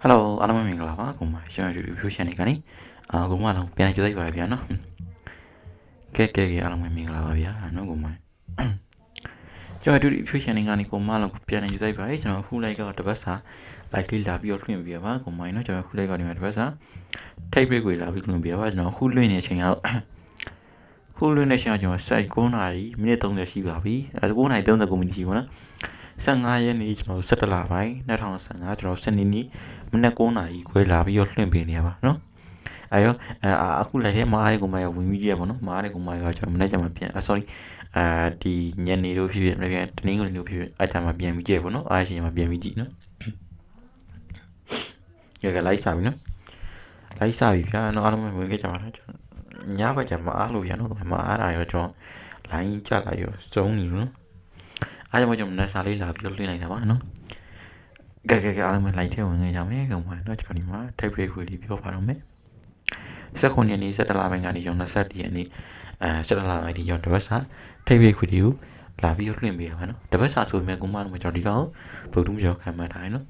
ဟယ်လိုအားလုံးပဲမင်္ဂလာပါကိုမရှင်ရတူဖြိုးရှင်နေကနေအာကိုမလုံးပြန်ကြိုလိုက်ပါဗျာနော်ကဲကဲကဲအားလုံးပဲမင်္ဂလာပါဗျာနော်ကိုမကျွန်တော်တူဖြိုးရှင်နေကနေကိုမလုံးပြန်နေကြိုလိုက်ပါကျွန်တော်ဖူးလိုက်ကတပတ်စာလိုက်လေးလာပြီးတော့ထွင့်ပြပါကိုမနော်ကျွန်တော်ဖူးလိုက်ကနေတပတ်စာထိတ်ပြကိုလာပြီးထွင့်ပြပါကျွန်တော်ဖူးလွင့်နေချိန်ကတော့ဖူးလွင့်နေချိန်ကကျွန်တော်စိုက်9နာရီမိနစ်30ရှိပါပြီအဲ9နာရီ39မိနစ်ရှိပါနော် 15ရက်နေ့ကျွန်တော်17လပိုင်း2015ကျွန်တော်စနေနေ့မနက်9:00နာရီခွဲလာပြီးတော့လွှင့်ပေးနေရပါနော်အဲရောအခုလိုက်တဲ့မားရဲကိုမရဝင်ပြီးကြရပါတော့မားရဲကိုမရကျွန်တော်မနေ့ကမှပြန် sorry အာဒီညနေတို့ဖြစ်ဖြစ်မနေ့ကတနင်္ဂနွေတို့ဖြစ်ဖြစ်အဲ့ဒါမှပြန်ပြီးကြရပါတော့အားရှင်မှပြန်ပြီးကြည့်နော်ရကလိုက်စားပြီနော်လိုက်စားပြီဗျာနော်အားလုံးဝင်ခဲ့ကြပါလားကျွန်တော်ညဘက်ကျမှအားလို့ဗျာနော်မအားတာရောကျွန်တော် line ကြတာရောစုံနေနော် အားကြောင့်ကျွန်တော်နက်စာလေးလာပြီးလွှင့်လိုက်တာပါနော်ကဲကဲကဲအားလုံးလိုက်ထဲဝင်ခဲ့ကြမယ်ကောင်မနော်ကျွန်တော်ဒီမှာ type break ကိုလေးပြောပါတော့မယ်19ရက်နေ့17လပိုင်းကနေကျွန်တော်21ရက်နေ့အဲ17လပိုင်းဒီကျွန်တော်တပတ်စာ type break ကိုလာပြီးလွှင့်ပေးရမှာနော်တပတ်စာဆိုပေမဲ့ကိုမတို့ကျွန်တော်ဒီကောင်ဗုဒ္ဓမြရောခံမှတ်ထားရနော်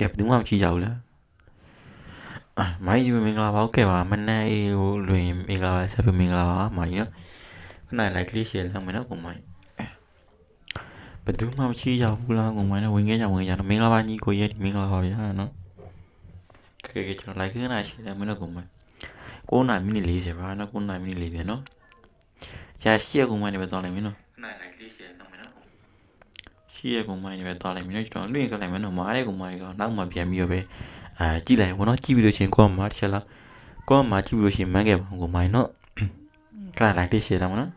ကဲဘယ်သူမှမကြည့်ကြဘူးလားအာမိုင်းယူမင်္ဂလာပါဟုတ်ကဲ့ပါမနေ့အေးကိုလွင်မင်္ဂလာပါဆက်ပြီးမင်္ဂလာပါမိုင်းနော် ခဏ like လေး share လုပ်မယ်နော်ကိုမိုင်းဘယ်သူမှမရှိကြဘူးလားကိုမိုင်းနဲ့ဝင်ခဲ့ကြဝင်ကြတော့မင်္ဂလာပါညီကိုရဲ့ဒီမင်္ဂလာပါဗျာနော်ကဲကဲကျွန်တော် like ခဏ share လုပ်မယ်နော်ကိုမိုင်း9နာရီမိနစ်40ပါနော်9နာရီမိနစ်40နော်ရရှိရကိုမိုင်းနဲ့ပဲသွားလိုက်မင်းနော်ခဏ like လေး share လုပ်မယ်နော်ရှိရကိုမိုင်းနဲ့ပဲသွားလိုက်မင်းနော်ကျွန်တော်လွင့်ခဲ့လိုက်မယ်နော်မားတဲ့ကိုမိုင်းကနောက်မှပြန်ပြီးတော့ပဲအာကြည့်လိုက်ဘောနော်ကြည့်ပြီးလို့ချင်းကိုကမှာတစ်ချက်လားကိုကမှာကြည့်ပြီးလို့ချင်းမန်းခဲ့ပါဘူးကိုမိုင်းနော်ခဏ like လေး share လုပ်မယ်နော်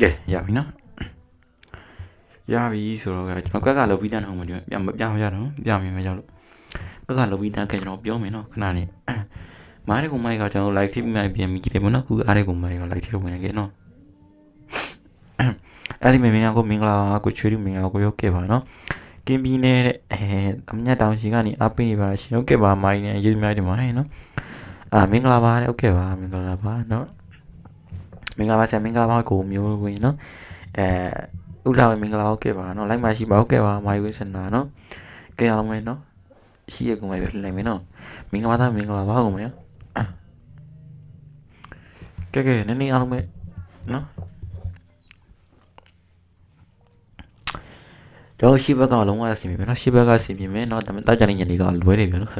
ကဲရပြီနော်ရပြီဆိုတော့ကျွန်တော်ကက်ကလောပြီးတန်းအောင်မပြောပြမပြမရတော့ပြမြင်မရောက်လို့ကက်ကလောပြီးတန်းကကျွန်တော်ပြောမယ်နော်ခဏနေမားတဲ့ကုမိုင်းကကျွန်တော် live ဖြစ်မှပြန်ပြီးကြည့်တယ်မနော်ခုအားတဲ့ကုမိုင်းက live ထဲဝင်ခဲ့နော်အဲ့ဒီမင်းကကိုမင်္ဂလာကိုချွေးလူမင်္ဂလာကိုရောက်ခဲ့ပါနော်ကင်းပြီးနေတဲ့အဲအမြတ်တောင်ရှိကနေအပိနေပါရှင်ဟုတ်ကဲ့ပါမိုင်းနဲ့ရေးမြတ်တယ်မှာဟဲ့နော်အာမင်္ဂလာပါဟုတ်ကဲ့ပါမင်္ဂလာပါနော် မင်္ဂလာပါဆရာမင်္ဂလာပါကိုမျိုးဝင်နော်အဲဥလာမင်္ဂလာဟုတ်ကဲ့ပါနော်လိုက်မရှိပါဟုတ်ကဲ့ပါမိုင်းဝင်းစနာနော်ကဲအားလုံးပဲနော်ရှိရကုန်ပါပြီလိုက်မယ်နော်မင်္ဂလာပါမင်္ဂလာပါကုန်မယ်ကဲကဲနည်းနည်းအားလုံးပဲနော်တော့ရှိဘက်ကလုံးဝအဆင်ပြေမယ်နော်ရှိဘက်ကအဆင်ပြေမယ်နော်ဒါပေမဲ့တောက်ကြတဲ့ညနေကလွဲနေပြီနော်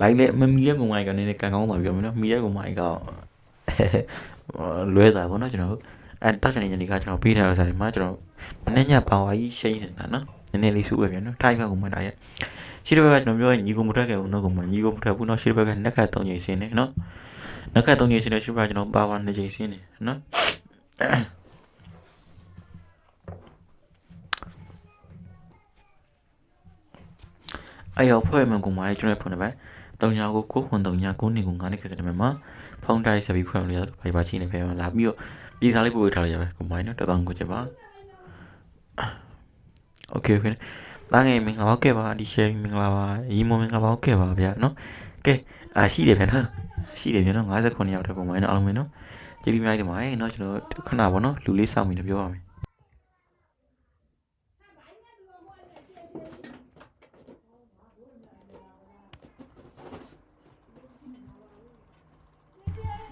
လိုက်လေမမီရဲ့ကုံမိုင်းကနည်းနည်းကန်ကောင်းသွားပြီနော်မီရဲ့ကုံမိုင်းက လွဲတာပေါ့နော်ကျွန်တော်အဲတောက်ချင်တဲ့ညနေကကျွန်တော်ပေးထားတဲ့စာတွေမှာကျွန်တော်မနေ့ညပါဝါကြီးရှိနေတာနော်နည်းနည်းလေးစုပဲပြန်နော်ထိုင်ဘက်ကုံမိုင်းတာရဲ့ရှိတဲ့ဘက်ကကျွန်တော်ပြောရင်ညီကုံမထက်ခဲ့ဘူးနော်ကုံမိုင်းညီကုံမထက်ဘူးနော်ရှိတဲ့ဘက်ကနက်ခတ်၃ချိန်ဆင်းနေနော်နက်ခတ်၃ချိန်ဆင်းနေရှိဘက်ကကျွန်တော်ပါဝါ၂ချိန်ဆင်းနေနော်အဲ့တော့ဖွဲ့မှန်ကုံမိုင်းကျွန်တော်ဖုန်းနံပါ 39ကို939 929 9နဲ့ခက်တဲ့နံပါတ်မှာဖုန်းတိုက်ဆက်ပြီးဖွင့်လို့ရတယ်ဘာဘာချင်းနေဖေးမှာလာပြီးတော့ပြည်စားလေးပို့ပေးထားလို့ရပဲကွန်ပိုင်းတော့1000ကိုချက်ပါ Okay okay တားငယ်မင်္ဂလာပါခဲ့ပါဒီ sharing မင်္ဂလာပါရီမွန်မင်္ဂလာပါခဲ့ပါဗျာနော်ကဲအာရှိတယ်ဗျာနော်ရှိတယ်ဗျာနော်59ရောက်တဲ့ပုံမှန်နော်အားလုံးပဲနော်ကျေးဇူးများတင်ပါတယ်နော်ကျွန်တော်ခဏပါနော်လူလေးစောင့်မိတယ်ပြောပါမယ်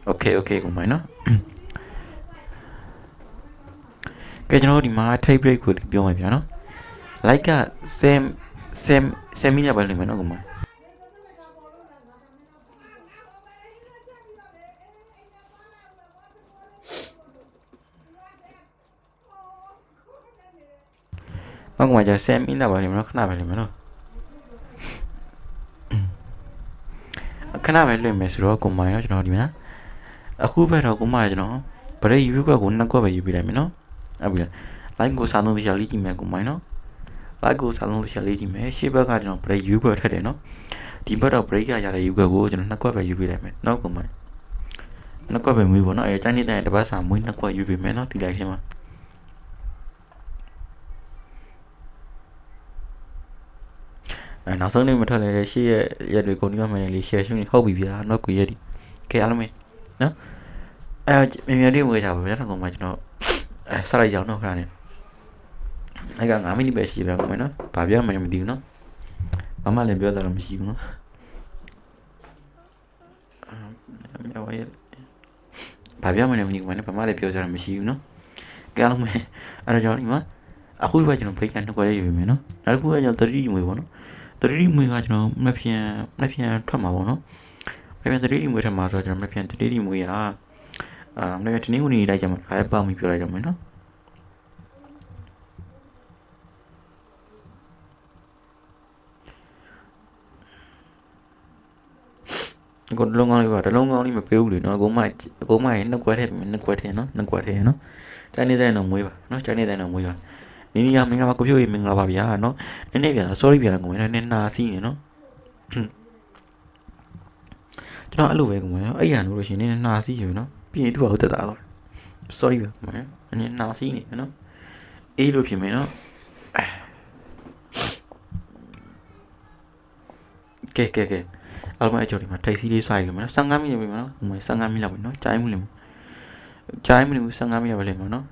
โอเคโอเคကုန်ပါနော်ကဲကျွန်တော်တို့ဒီမှာ take break ကိုပြောမယ်ဗျာနော် like က same same same ရပါလိမ့်မယ်နော်ကုန်ပါ နောက်ကမှကျ10မိနစ်ပါလိမ့်မယ်နော်ခဏပဲလိမ့်မယ်နော်ခဏပဲလွှင့်မယ်ဆိုတော့ကိုမိုင်တော့ကျွန်တော်ဒီမှာ အခုပဲတော့ကိုမိုင်ကျွန်တော်ဗရိတ်ယူကွက်ကိုနှစ်ကွက်ပဲယူပြလိုက်မယ်နော်ဟုတ်ပြီလား line ကိုစာလုံးတရားလေးကြည့်မယ်ကိုမိုင်နော် line ကိုစာလုံးတရားလေးကြည့်မယ်ရှေ့ဘက်ကကျွန်တော်ဗရိတ်ယူကွက်ထက်တယ်နော်ဒီဘက်တော့ break ရရတဲ့ယူကွက်ကိုကျွန်တော်နှစ်ကွက်ပဲယူပြလိုက်မယ်နော်ကိုမိုင်နှစ်ကွက်ပဲမွေးပေါ့နော်အဲတိုင်းနေတဲ့တပတ်စာမွေးနှစ်ကွက်ယူပြမယ်နော်ဒီလိုက်ထဲမှာအဲနောက်ဆုံးနေ့မထွက်လဲတဲ့ရှေ့ရဲ့ရက်တွေကုန်ဒီမှာမှန်လေး share ရှုနေဟုတ်ပြီဗျာနော်ကိုရက်ဒီကဲအားလုံးပဲ နော်အဲမြန်မြန်လေးဝေးတာပါဗျာနော်ကိုမိုင်ကျွန်တော်အဲဆက်လိုက်ကြအောင်နော်ခဏနဲ့အဲ့က9မိနစ်ပဲရှိပါဦးမယ်နော်ဘာပြောမှလည်းမသိဘူးနော်ဘာမှလည်းပြောတာတော့မရှိဘူးနော်အာမြောက်ရဲဘာပြောမှလည်းမသိဘူးမနဲ့ဘာမှလည်းပြောကြတာမရှိဘူးနော်ကဲအားလုံးပဲအဲ့တော့ကျွန်တော်ဒီမှာအခုပဲကျွန်တော် break နှစ်ခွက်လေးယူပြီမယ်နော်နောက်တစ်ခုကကျွန်တော်30မွေပေါ့နော်30မွေကကျွန်တော်မဖြန်မဖြန်ထွက်မှာပေါ့နော် မဖြန်30မွေထွက်မှာဆိုတော့ကျွန်တော်မဖြန်30မွေကအာမနေ့ကတနေ့ကနေလိုက်ကြမှာခါပေါက်ပြီးပြောလိုက်ကြမယ်နော်ကိုတလုံးကောင်းလေးပါတလုံးကောင်းလေးမပေးဘူးလေနော်အကုန်မအကုန်မရင်နှစ်ကွက်ထဲနှစ်ကွက်ထဲနော်နှစ်ကွက်ထဲနော်တိုင်းနေတဲ့တော့မွေးပါနော်တိုင်းနေတဲ့တော့မွေးပါနီနီယာမင်္ဂလာပါကိုဖြိုးရေမင်္ဂလာပါဗျာနော်နည်းနည်းဗျာ sorry ဗျာကိုမင်းနည်းနာစီးနေနော် ကျွန်တော်အဲ့လိုပဲကိုမင်းနော်အဲ့ရလို့ရှိရင်နည်းနာစီးရနော်ပြီးရင်သူ့ဘာတက်တာတော့ sorry ဗျာကိုမင်းနည်းနာစီးနေနော်အေးလို့ဖြစ်မယ်နော်ကဲကဲကဲအားလုံးအကြော်ဒီမှာထိုက်စီလေးစိုက်ကြမယ်နော်15မိနစ်ပဲနော်ဟိုမှာ15မိနစ်လောက်ပဲနော်ကြားမှုလိမ့်ကြားမှုလိမ့်15မိနစ်ပဲလိမ့်မယ်နော်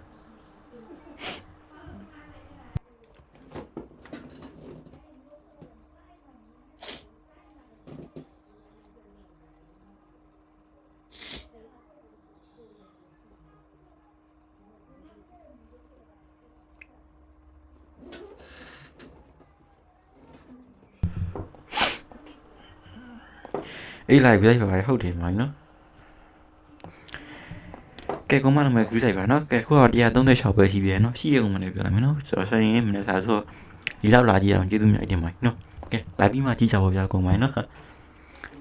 အေးလိုက်ပြလိုက်ပါရဟုတ်တယ်မိုင်းနော်ကဲကောမနမယ်ကူးဆိုင်ပါနော်ကဲခုတော့136ပဲရှိပြီနော်ရှိရကောင်မလည်းပြောလိုက်မယ်နော်ဆိုတော့ဆိုင်ရင်မနေ့စားဆိုဒီလောက်လာကြည့်အောင်ကျေးဇူးများတင်ပါတယ်နော်ကဲလာပြီးမှကြည့်ကြပါဗျာကောင်မိုင်းနော်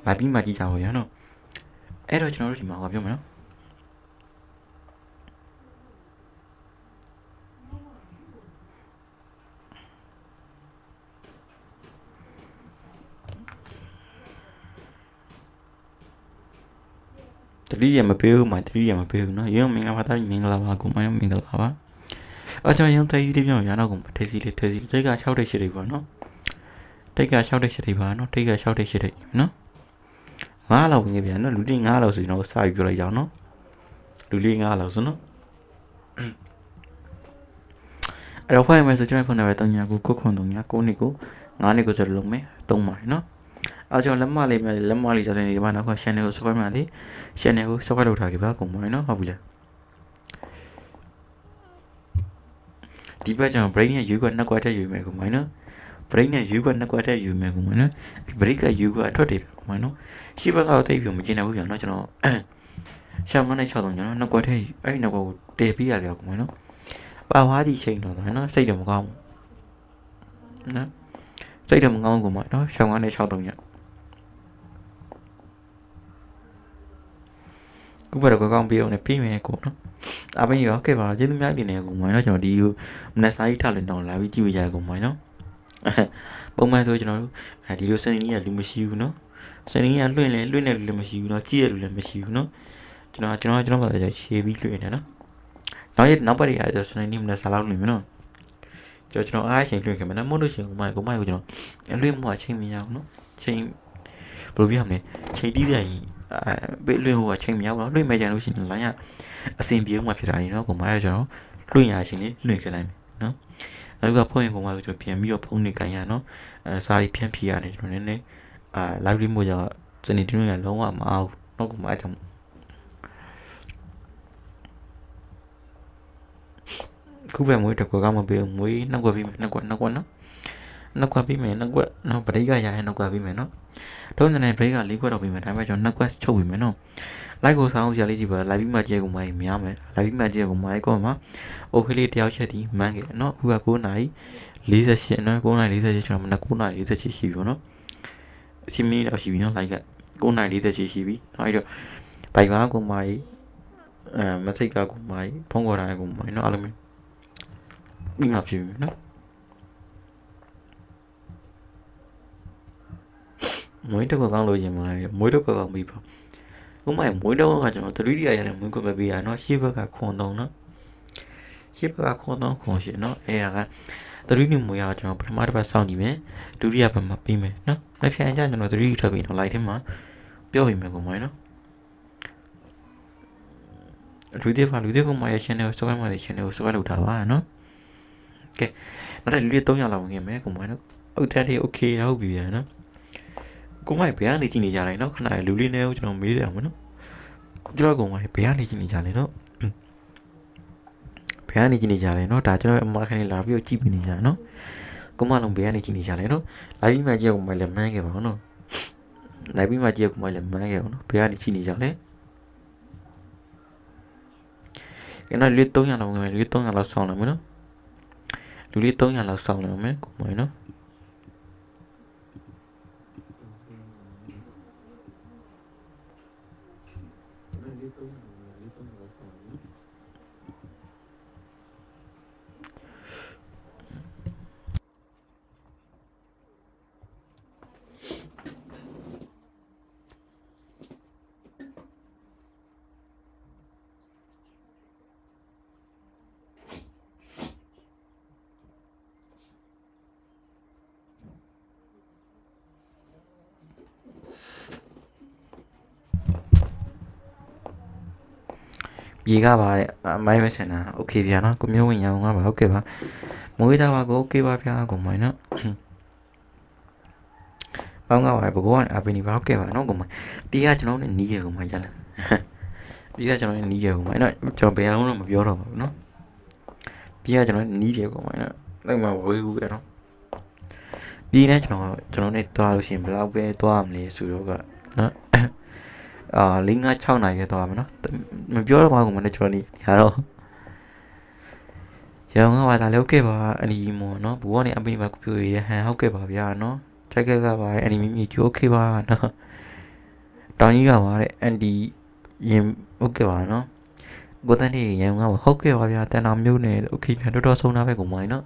လာပြီးမှကြည့်ကြပါဗျာနော်အဲ့တော့ကျွန်တော်တို့ဒီမှာဟောပြောမယ်နော် တတိယမပေးဘူးမတတိယမပေးဘူးနော်ရုံမင်္ဂလာပါတာမင်္ဂလာပါကောင်မိုင်းမင်္ဂလာပါအော်ကျွန်တော်ရုံထိုက်စီလေးပြောရအောင်ကောင်ထိုက်စီလေးထိုက်စီတိတ်က6တိတ်ရှိတိတ်ပါနော်တိတ်က6တိတ်ရှိတိတ်ပါနော်တိတ်က6တိတ်ရှိတိတ်နော်ငါးလောက်ဝင်ခဲ့ပြန်နော်လူလေးငါးလောက်ဆိုကျွန်တော်စပြီးပြောလိုက်ကြအောင်နော်လူလေးငါးလောက်ဆိုနော်အဲ့တော့ဖိုင်မယ်ဆိုကျွန်တော်ဖုန်းနံပါတ်3ညာကိုကိုခွန်3ညာ9နှစ်ကို9နှစ်ကိုစလုံးမယ်3ပါနော် အားကြောင့်လက်မလေးမယ်လက်မလေးကြောင့်ဒီမှာနောက်ခ channel ကို subscribe မှာဒီ channel ကို subscribe လုပ်ထားကြပါကုန်ပါနော်ဟုတ်ပြီလားဒီဘက်ကျွန်တော် brain နဲ့ you ကနှစ်ကွက်ထက်ယူမယ်ကုန်ပါနော် brain နဲ့ you ကနှစ်ကွက်ထက်ယူမယ်ကုန်ပါနော် break က you ကအထွက်တယ်ကုန်ပါနော်ရှေ့ဘက်ကတော့တိတ်ပြီးမကျင်နိုင်ဘူးပြန်နော်ကျွန်တော်ရှောင်းမနဲ့6တော့ကျွန်တော်နှစ်ကွက်ထက်အဲ့ဒီနှစ်ကွက်ကိုတည်ပြီးရပြောကုန်ပါနော်ပါဝါးဒီချိန်တော့နော်စိတ်တော့မကောင်းဘူးနော်စိတ်တော့မကောင်းဘူးကုန်ပါနော်ရှောင်းမနဲ့6တော့ည ခုဘက်တော့ကောင်းပြီးအောင်နဲ့ပြီးမယ်ကိုနော်အပင်းရောကဲပါကျေးဇူးများတင်နေကုန်ပါနော်ကျွန်တော်ဒီမနက်စာကြီးထလည်းတောင်းလာပြီးကြည့်ပြကြကုန်ပါနော်ပုံမှန်ဆိုကျွန်တော်တို့အဲဒီလိုစနေကြီးကလူမရှိဘူးနော်စနေကြီးကလွင့်လဲလွင့်နေလူလည်းမရှိဘူးနော်ကြည့်ရလူလည်းမရှိဘူးနော်ကျွန်တော်ကျွန်တော်ကျွန်တော်ဘာသာခြေပြီးလွင့်နေနော်နောက်ရနောက်ပတ်ရရစနေနေ့မနက်စာလောက်နေပြီနော်ကျွန်တော်ကျွန်တော်အားချိန်လွင့်ခင်မနော်မဟုတ်လို့ရှိရင်ကိုမိုက်ကိုမိုက်ကိုကျွန်တော်အလွင့်မှချိန်မရဘူးနော်ချိန်ဘယ်လိုပြောမလဲချိန်တီးတဲ့ရင်အဲ ပေးလွင့်ဟိုကချိန်မရဘူးနော်လွင့်မဲ့ကြလို့ရှိရင်လိုင်းကအစင်ပြေမှဖြစ်တာနေနော်ကိုမိုက်ကကျွန်တော်လွင့်ရချင်းလေးလွင့်ခဲ့လိုက်မယ်နော်နောက်ကဖုန်းရင်ပုံမှန်ကျွန်တော်ပြန်ပြီးတော့ဖုန်းနေကန်ရနော်အဲစာရီဖြန့်ဖြေရတယ်ကျွန်တော်နည်းနည်းအာ live stream မို့ကြောင့်စနေတင်းရလုံးဝမအောင်နောက်ကမှအဲ့ဒါခုပဲမွေးတကွက်ကမပေးဘူးမွေးနောက်ကွက်ပြီးမယ်နောက်ကွက်နောက်ကွက်နော် နှစ်ခွက်ပြီးမယ်နှစ်ခွက်နော်ဘရိတ်ကရရင်နှစ်ခွက်ပြီးမယ်နော်ထုံးစံနဲ့ဘရိတ်ကလေးခွက်တော့ပြီးမယ်ဒါပေမဲ့ကျွန်တော်နှစ်ခွက်ချုပ်ပြီးမယ်နော်လိုက်ကိုဆောင်းစရာလေးကြည့်ပါလိုက်ပြီးမှကြဲကုန်ပါရင်များမယ်လိုက်ပြီးမှကြဲကုန်ပါရင်ကောမှာအိုခေလေးတယောက်ချက်ဒီမန်းခဲ့နော်အခုက9နာရီ48နော်9နာရီ48ကျွန်တော်9နာရီ48ရှိပြီပေါ့နော်အချိန်မီတော့ရှိပြီနော်လိုက်က9နာရီ48ရှိပြီနောက်အဲ့တော့ဘိုင်ဘာကုန်ပါရင်အဲမသိကကုန်ပါရင်ဖုန်းခေါ်တာကုန်ပါရင်နော်အားလုံးပြီးမှဖြစ်ပြီနော် မွေးတော့ကောင်းလို့ရင်မှာမွေးတော့ကောင်းပြီပေါ့ဥမိုင်မွေးတော့ကကျွန်တော် 3D ရရတယ်မွေးကွက်ပဲပေးရနော်ရှေ့ဘက်ကခွန်တော့နော်ရှေ့ဘက်ကခွန်တော့ခွန်ရှင်နော်အဲက 3D မွေးရကျွန်တော်ပထမတစ်ပတ်စောင့်ကြည့်မယ်ဒုတိယပတ်မှာပြီးမယ်နော်မဖြန်ကြကျွန်တော် 3D ထွက်ပြီးတော့ light ထဲမှာပြောပြမယ်ကိုမိုင်းနော်လူတွေဖာလူတွေကမိုင်းရ channel ကို subscribe လုပ်တဲ့ channel ကို subscribe လုပ်ထားပါနော်ကဲနောက်ထပ်လူတွေ300လောက်ဝင်ခဲ့မယ်ကိုမိုင်းနော်အုတ်တက်လေး okay တော့ပြီရနော် ကိုမကြီးဘယ်ကနေကြည့်နေကြလဲနော်ခဏလေးလူလေးနဲ့ကျွန်တော်မေးတယ်အောင်နော်ကျွန်တော်ကိုမကြီးဘယ်ကနေကြည့်နေကြလဲနော်ဘယ်ကနေကြည့်နေကြလဲနော်ဒါကျွန်တော်အမခဏလေးလာပြီးကြည့်ပြီးနေကြနော်ကိုမလုံးဘယ်ကနေကြည့်နေကြလဲနော်လာပြီးမှကြည့်ကိုမလည်းမန်းခဲ့ပါအောင်နော်လာပြီးမှကြည့်ကိုမလည်းမန်းခဲ့အောင်နော်ဘယ်ကနေကြည့်နေကြလဲကဲနော်လူ300လောက်ငယ်လူ300လောက်ဆောင်းလာမယ်နော်လူလေး300လောက်ဆောင်းလာမယ်ကိုမနော် ပြေကပါတဲ့အမိုင်းမစင်တာโอเคဗျာနော်ကိုမျိုးဝင်ရအောင်ကပါဟုတ်ကဲ့ပါမွေးသားပါကိုโอเคပါဗျာကိုမိုင်းနော်ပေါင်းကပါဘကိုကအပင်ဒီပါဟုတ်ကဲ့ပါနော်ကိုမိုင်းပြေကကျွန်တော်နဲ့နီးရကိုမိုင်းရလားပြေကကျွန်တော်နဲ့နီးရကိုမိုင်းနော်ကျွန်တော်ဘယ်အောင်တော့မပြောတော့ပါဘူးနော်ပြေကကျွန်တော်နဲ့နီးရကိုမိုင်းနော်လိုက်မှာဝေးဘူးကနော်ပြေနဲ့ကျွန်တော်ကျွန်တော်နဲ့တွားလို့ရှိရင်ဘယ်လောက်ပဲတွားမလဲဆိုတော့ကနော် အာ၄၅6နိုင်ရတော့မှာနော်မပြောတော့ပါဘူးမနေ့ကျွန်တော်နေရတော့ရောင်းကပါဒါလည်းဟုတ်ကဲ့ပါအနီမော်နော်ဘူးကနေအပင်းပါကိုပြရဟန်ဟုတ်ကဲ့ပါဗျာနော်ချက်ကက်ကပါအနီမီမီကျိုးโอเคပါနော်တောင်ကြီးကပါတဲ့အန်ဒီရင်ဟုတ်ကဲ့ပါနော်ကိုတန်းနေရန်ကပါဟုတ်ကဲ့ပါဗျာတန်တော်မျိုးနဲ့โอเคပြန်တော်တော်ဆုံးတာပဲကိုမိုင်းနော်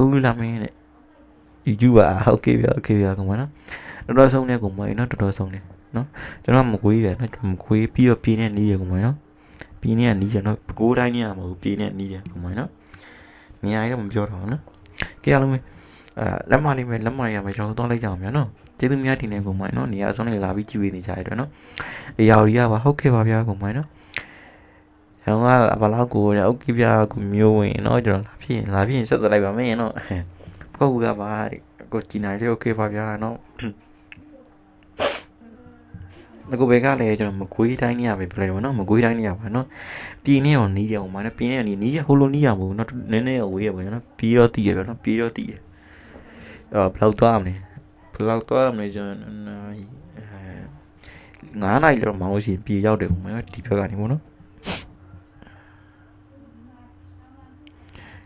ဦးလာမင်းနဲ့ YouTube ပါဟုတ်ကဲ့ဗျာโอเคဗျာကိုမိုင်းနော်တော်တော်ဆုံးနေကိုမိုင်းနော်တော်တော်ဆုံးနေ နော်ကျွန်တော်မကွေးရနော်ကျွန်တော်မကွေးပြီးတော့ပြင်းနေနေရကောင်မနော်ပြင်းနေကနေရနော်ကိုးတိုင်းနေရမဟုတ်ပြင်းနေနေရကောင်မနော်နေရာတော့မပြောတော့ဘူးနော်ကဲအားလုံးပဲအဲလက်မလေးပဲလက်မရမယ်ကျွန်တော်တော့လိုက်ကြအောင်ဗျာနော်ကျေးဇူးများတင်နေကောင်မနော်နေရာအဆုံးလေးလာပြီးကြည့်ပေးနေကြရတော့နော်အရာကြီးကပါဟုတ်ကဲ့ပါဗျာကောင်မနော်ရောင်းကဘာလောက်ကိုရဟုတ်ကဲ့ဗျာကိုမျိုးဝင်နော်ကျွန်တော်လာဖြစ်ရင်လာဖြစ်ရင်ဆက်သက်လိုက်ပါမယ်နော်ပုတ်ကပါကိုကြည်နိုင်တယ်โอเคပါဗျာနော် ငကိုဘဲကလည်းကျွန်တော်မကွေးတိုင်းနေရပဲပြလိုက်တော့နော်မကွေးတိုင်းနေရပါနော်ပြည်နေအောင်နီးရအောင်ပါနော်ပြည်နေအောင်နီးရဟိုလိုနီးရမဟုတ်နော်နည်းနည်းဝေးရပါနော်ပြီးတော့တည်ရပါနော်ပြီးတော့တည်ရအော်ဘယ်လောက်သွားမလဲဘယ်လောက်သွားမလဲကျွန်တော်နိုင်အဲ9နိုင်လောက်မောင်းလို့ရှိရင်ပြေရောက်တယ်ဟိုမှာဒီဘက်ကနေပေါ့နော်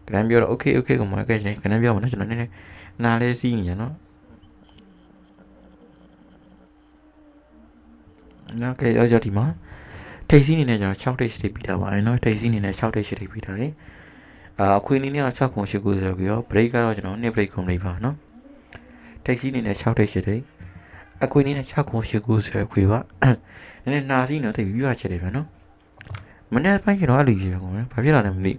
ကရန်ပြောတော့ okay okay ကိုမှာကဲရှင်ကရန်ပြောမှာနော်ကျွန်တော်နည်းနည်းနားလေးစီးနေရနော် နော်ကဲရောက်ရောက်ဒီမှာထိတ်စီးနေနဲ့ကျွန်တော်6ထိတ်ရှိထိပြီးတာပါအဲ့နော်ထိတ်စီးနေနဲ့6ထိတ်ရှိထိပြီးတာလေအာအခွေနေနဲ့6ခုရှိခုဆိုပြီးတော့ break ကတော့ကျွန်တော်2 break ကုန်နေပါနော်ထိတ်စီးနေနဲ့6ထိတ်ရှိထိအခွေနေနဲ့6ခုရှိခုဆိုခွေပါနည်းနည်းနာစီးနော်တိတ်ပြီးပြရချက်တယ်ဗျနော်မနေ့ပိုင်းကျွန်တော်အဲ့လိုကြီးပဲကုန်နော်ဘာဖြစ်လာလဲမသိ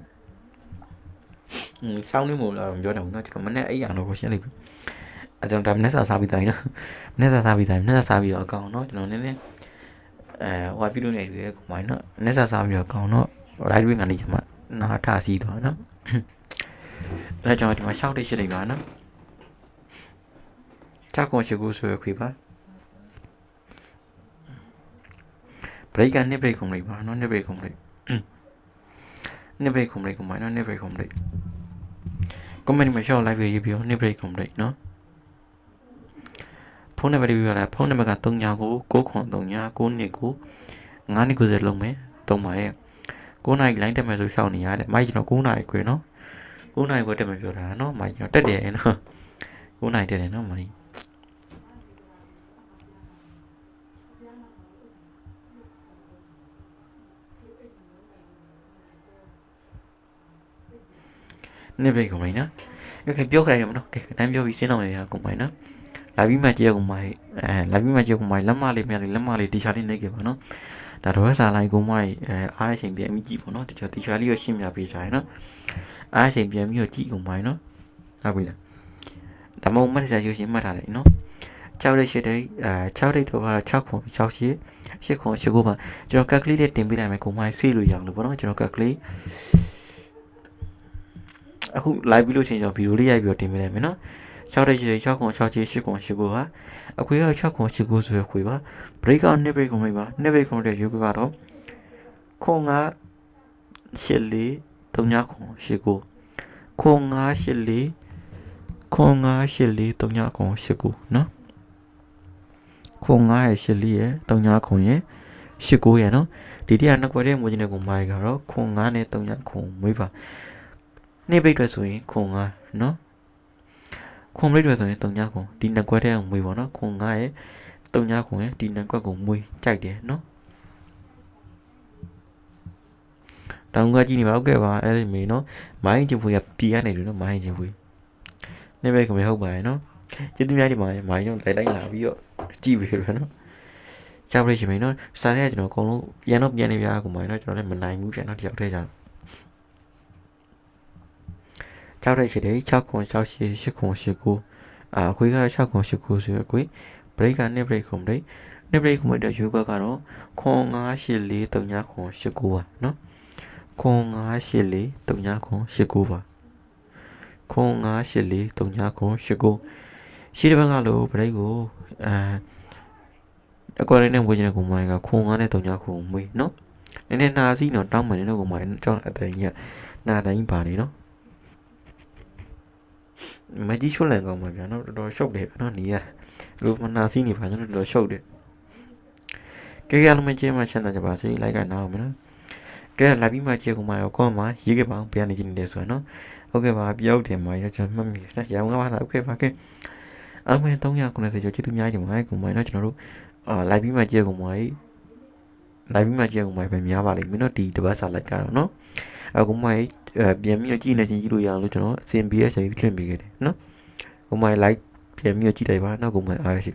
ဘူးဆောင်းနေမို့လားပြောတယ်ဘူးနော်ကျွန်တော်မနေ့အဲ့ရအောင်တော့ရှင်းလိုက်ပြီအဲ့ကျွန်တော်ဒါမနေ့စာစားပြီးတိုင်းနော်မနေ့စာစားပြီးတိုင်းမနေ့စာစားပြီးတော့အကောင်နော်ကျွန်တော်နည်းနည်း အဲဟိုပြလို့နေတယ်ကိုမိုင်းနော်နက်ဆာစားပြီးတော့ကောင်းတော့ right wing ကနေကျမနာထစီသွားနော်အဲကျွန်တော်ဒီမှာရှောက်တိတ်ရှိလိုက်ပါနော်ချက်ကွန်ရှိကူဆိုရခွေပါ break ကနှစ် break ခုံလိုက်ပါနော်နှစ် break ခုံလိုက်နှစ် break ခုံလိုက်ကိုမိုင်းနော်နှစ် break ခုံလိုက် comment မှာ short live ရေးပြီးတော့ nip break complete နော် ဖုန်းနံပါတ်ပြီးရလားဖုန်းနံပါတ်က39ကို939 9နှစ်ကို9နှစ်ကိုစလုံးမယ်သုံးပါရဲ့9နိုင် line တက်မယ်ဆိုရှောက်နေရတယ်မိုက်ကျွန်တော်9နိုင်ခွေနော်9နိုင်ကိုတက်မယ်ပြောတာနော်မိုက်ကျွန်တော်တက်တယ်နော်9နိုင်တက်တယ်နော်မိုက်နေဘေကုန်လိုက်နော်โอเคပြောခိုင်းရမနော်ကဲတန်းပြောပြီးစင်းအောင်ရကုန်ပါနော် လာပြီးမှကြည့်ရကုန်ပါအဲလာပြီးမှကြည့်ကုန်ပါလက်မလေးမြလေးလက်မလေးတီချာလေးနေကြပါနော်ဒါတော့စားလိုက်ကုန်ပါအဲအားရချိန်ပြန်ပြီးကြည့်ပေါ့နော်တချို့တီချာလေးရရှင်းပြပေးကြရနော်အားချိန်ပြန်ပြီးတော့ကြည့်ကုန်ပါနော်ဟုတ်ပြီလားဒါမှမဟုတ်မှတ်စားရရှင်းမှတ်ထားလိုက်နော်6ရိတ်ရှိတဲ့အဲ6ရိတ်တော့ကတော့6ခွန်6ရှိ8ခွန်8ကိုပါကျွန်တော် calculate တင်ပေးလိုက်မယ်ကုန်ပါဆေးလို့ရအောင်လို့ပေါ့နော်ကျွန်တော် calculate အခု live ပြီးလို့ချင်းကျွန်တော်ဗီဒီယိုလေးရိုက်ပြီးတော့တင်ပေးလိုက်မယ်နော် 6တဲ့6 6ခွန်6ချေ8ခွန်8ကိုပါအခွေက6ခွန်8ကိုဆိုရခွေပါ break out နှစ် break ခွန်မိပါနှစ် break ခွန်တဲ့ယူကတော့ခွန်က8လေး3ညခွန်8ကိုခွန်က8လေးခွန်က8လေး3ညခွန်8ကိုနော်ခွန်9ရဲ့8လေးရဲ့3ညခွန်ရဲ့8ကိုရဲ့နော်ဒီတရားနှစ်ခွဲတဲ့မွေးခြင်းတဲ့ကိုမိုင်းကတော့ခွန်9နဲ့3ညခွန်မွေးပါနေ့ပိတ်တွေဆိုရင်ခွန်9နော် ခွန်ပိတ်တွေဆိုရင်3ညခွန်ဒီနှစ်ခွက်တဲ့မွေပေါ့နော်ခွန်9ရဲ့3ညခွန်ရဲ့ဒီနှစ်ခွက်ကိုမွေကြိုက်တယ်နော်တောင်ကကြည့်နေပါဟုတ်ကဲ့ပါအဲ့ဒီမေနော်မိုင်းချင်ဖွေးကပြရနေတယ်နော်မိုင်းချင်ဖွေးနေ့ပိတ်ကမဟုတ်ပါရဲ့နော်ကျေးဇူးများဒီမှာမိုင်းတော့လိုက်လိုက်လာပြီးတော့ကြည့်ပြီးရနော်ကြောက်ရချင်မင်းနော်စားရကျွန်တော်အကုန်လုံးပြန်တော့ပြန်နေပြားကိုမိုင်းတော့ကျွန်တော်လည်းမနိုင်ဘူးပြန်တော့တယောက်တည်းကြတော့ 6တဲ့ရှိတယ်6ခွန်6ရှိ8ခွန်8ကိုအာအခွေက6ခွန်8ကိုဆိုရအခွေ break က2 break ခွန် break 2 break ခွန်တဲ့ယူဘက်ကတော့ခွန်9 8 4 3ညခွန်8ကိုပါနော်ခွန်9 8 4 3ညခွန်8ကိုပါခွန်9 8 4 3ညခွန်8ကိုရှိတဲ့ဘက်ကလို့ break ကိုအာအကွာလေးနဲ့ဝေးချင်တဲ့ကုမိုင်းကခွန်9နဲ့3ညခွန်မွေးနော်နည်းနည်းနာစီနော်တောင်းမှန်နေတဲ့ကုမိုင်းကျွန်တော်အတန်ကြီးကနာတိုင်းပါနေနော် မကြီးရှုပ်လန်ကောင်းပါဗျာနော်တော်တော်ရှုပ်တယ်နော်နေရလူမနာစီနေပါကျွန်တော်တော်တော်ရှုပ်တယ်ကဲကလည်းမကျင်းမှချမ်းသာကြပါစေလိုက်ကနားအောင်မနော်ကဲလာပြီးမှကြည့်ကုန်ပါရောကောမှာရေးခဲ့ပါအောင်ပြန်နေကြည့်နေတယ်ဆိုရနော်ဟုတ်ကဲ့ပါပြောက်တယ်မှာရကျွန်တော်မှတ်မိတယ်ရောင်းကားပါလားโอเคပါကဲအမှန်390ကျော်ကျေးဇူးများကြီးပါကုန်ပါနော်ကျွန်တော်တို့အာလာပြီးမှကြည့်ကုန်ပါလာပြီးမှကြည့်ကုန်ပါပဲများပါလိမ့်မယ်နော်ဒီတပတ်စာလိုက်ကတော့နော်အခုမှပြ န်ပြီးကြည့်နေချင်းကြည့်လို့ရအောင်လို့ကျွန်တော်အစဉ်ပြေအချိန်ဖြင့်ပေးခဲ့တယ်နော်ကိုမိုင် like ပြန်ပြီးကြည့်လိုက်ပါနော်ကိုမိုင်အားရရှိ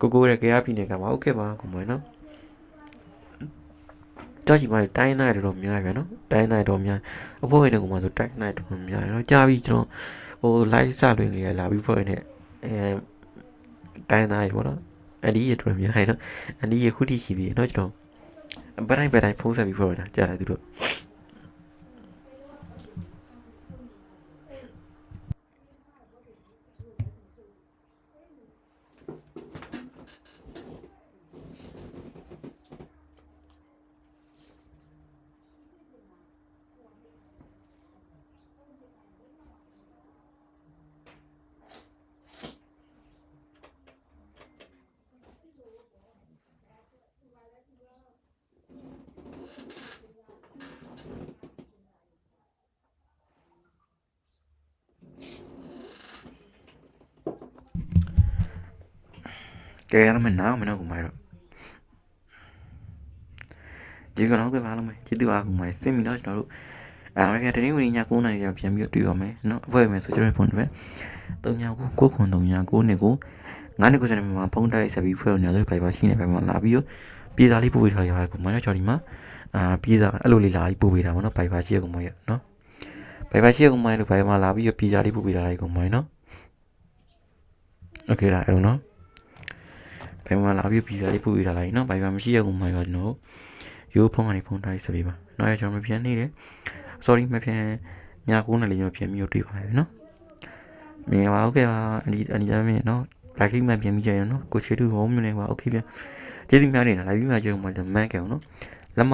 ကိုကိုရဲ့ကြားပြနေကမှာဟုတ်ကဲ့ပါကိုမိုင်နော်ကြောက်ချင်မှတိုင်းနိုင်တော်များပြန်နော်တိုင်းနိုင်တော်များအဖို့ရတဲ့ကိုမှဆိုတိုင်းနိုင်တော်များနော်ကြားပြီးကျွန်တော်ဟို live စလွင်လေးလာပြီးဖို့ရတဲ့အဲတိုင်းနိုင်ပေါ့နော်အဒီရတော်များနော်အဒီရခုတိရှိသေးနော်ကျွန်တော်ဘယ်တိုင်းဘယ်တိုင်းဖုန်းဆက်ပြီးဖို့ရတာကြားတယ်သူတို့ ကဲရမယ်နားမနော်ကူမိုင်တော့ဒီကတော့ကဘာလို့မကျေးဇူးပါကူမိုင်စင်မီတော့ကျွန်တော်တို့အဲရတနေ့ဝင်ည9နာရီကျပြန်ပြီးတွေ့ရမယ်နော်အဖွဲ့မယ်ဆိုကျွန်တော်ဖုန်းနံပါတ်3ည9 9ခွန်3ည9နှစ်ကို9နှစ်ကိုစနေမှာဖုန်းတိုက်ဆက်ပြီးဖွဲ့နေတယ်ဖိုင်ပါရှိနေဖိုင်မှာလာပြီးတော့ပြည်သားလေးပို့ပေးထားရပါကူမို ဘယ်မှာလာပြီးပြည်စာလေးပို့ပေးထားလိုက်နော်ဘယ်မှာမရှိရဘူးမှာရောကျွန်တော်ရိုးဖုန်းကနေဖုန်းထားစပေးပါနောက်ရကျွန်တော်မပြန်နေတယ် sorry မပြန်ည9နာရီကျွန်တော်ပြန်ပြီးတွေ့ပါရနော်မင်္ဂလာပါဟုတ်ကဲ့ပါအဒီအဒီကြမ်းမင်းနော်လိုက်ခိမှပြန်ပြီးကြရနော်ကိုချေတူဟောမျိုးနေပါโอเคပြန်ကျေးဇူးများနေလားလိုက်ပြီးမှကြုံမှာမန်းကြအောင်နော်